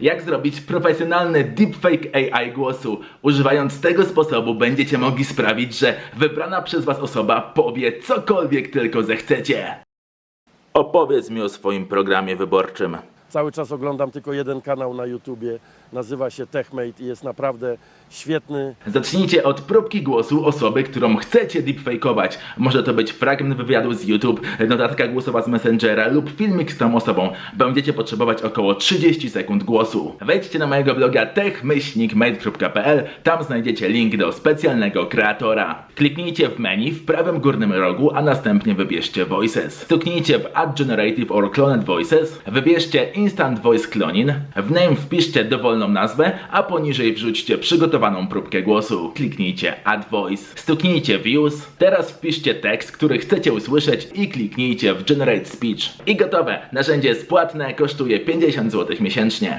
jak zrobić profesjonalny deepfake AI głosu. Używając tego sposobu będziecie mogli sprawić, że wybrana przez was osoba powie cokolwiek tylko zechcecie. Opowiedz mi o swoim programie wyborczym. Cały czas oglądam tylko jeden kanał na YouTubie, nazywa się TechMate i jest naprawdę świetny. Zacznijcie od próbki głosu osoby, którą chcecie deepfakeować. Może to być fragment wywiadu z YouTube, notatka głosowa z Messengera lub filmik z tą osobą. Będziecie potrzebować około 30 sekund głosu. Wejdźcie na mojego bloga techmyślnikmade.pl, tam znajdziecie link do specjalnego kreatora. Kliknijcie w menu w prawym górnym rogu, a następnie wybierzcie Voices. Stuknijcie w Add Generative or Cloned Voices, wybierzcie Instant Voice Cloning, w name wpiszcie dowolną nazwę, a poniżej wrzućcie przygotowaną próbkę głosu. Kliknijcie Add Voice, stuknijcie Use, teraz wpiszcie tekst, który chcecie usłyszeć i kliknijcie w Generate Speech. I gotowe! Narzędzie jest płatne, kosztuje 50 zł miesięcznie.